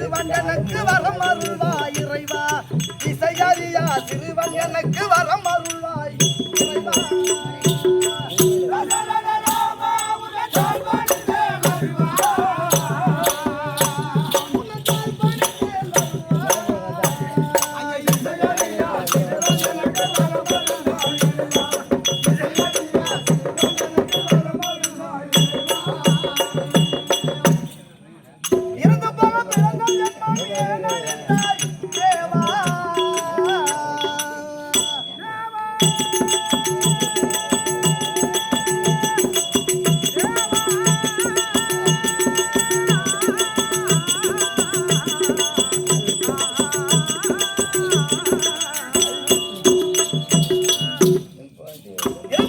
சிறுவன் எனக்கு வரம் அருள்வா இறைவா. இசையறியா சிறுவன் எனக்கு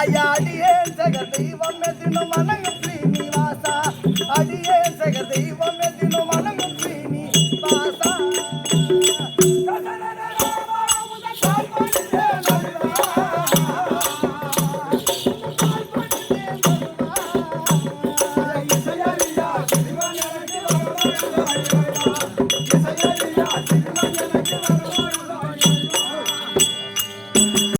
ஐயா அடியே சக தெய்வம் தினம் வணங்கும் ஸ்ரீனி வாசா அடியே சக தெய்வம் தினம் வணங்கும் ஸ்ரீனி வாசா